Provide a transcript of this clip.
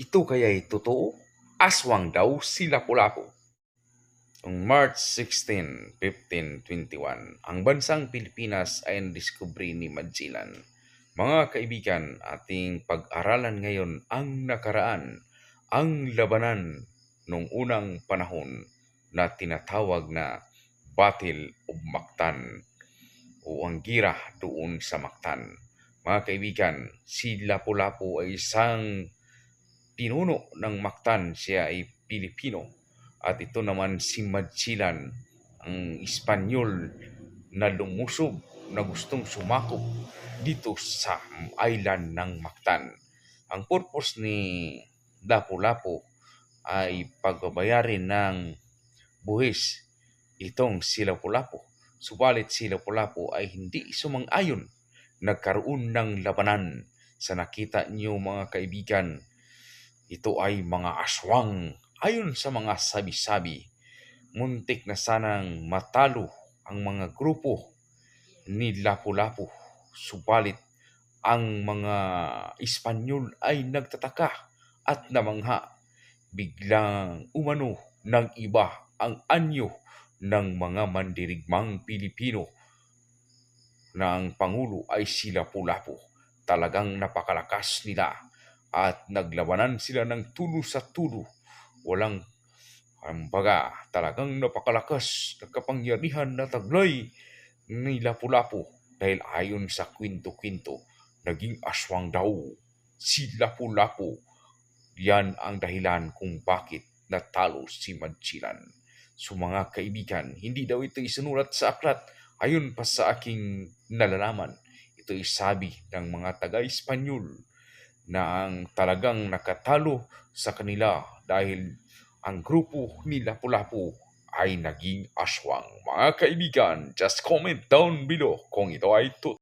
Ito kaya'y totoo? Aswang daw si Lapu-Lapu. Noong March 16, 1521, ang bansang Pilipinas ay nadiskubre ni Magellan. Mga kaibigan, ating pag-aralan ngayon ang nakaraan, ang labanan noong unang panahon na tinatawag na Battle of Mactan o ang gira doon sa Mactan. Mga kaibigan, si Lapu-Lapu ay isang pinuno ng Mactan. Siya ay Pilipino. At ito naman si Magellan, ang Espanyol na lumusob na gustong sumakop dito sa island ng Mactan. Ang purpose ni Lapu-Lapu ay pagbabayarin ng buhis itong si Lapu-Lapu. Subalit si Lapu-Lapu ay hindi sumang-ayon. Nagkaroon ng labanan. Sa nakita niyo mga kaibigan, ito ay mga aswang. Ayon sa mga sabi-sabi, muntik na sanang matalo ang mga grupo ni Lapu-Lapu. Subalit ang mga Espanyol ay nagtataka at namangha. Biglang umano ng iba ang anyo ng mga mandirigmang Pilipino na ang Pangulo ay si Lapu-Lapu. Talagang napakalakas nila at naglabanan sila ng tulo sa tulo. Walang Ambaga, talagang napakalakas na kapangyarihan na taglay ni Lapu-Lapu dahil ayon sa kwento-kwento, naging aswang daw si Lapu-Lapu. Yan ang dahilan kung bakit natalo si Magellan. So mga kaibigan, hindi daw ito isinulat sa aklat. Ayon pa sa aking nalalaman, ito ay sabi ng mga taga-Espanyol na ang talagang nakatalo sa kanila dahil ang grupo ni Lapu-Lapu ay naging aswang. Mga kaibigan, just comment down below kung ito ay totoo.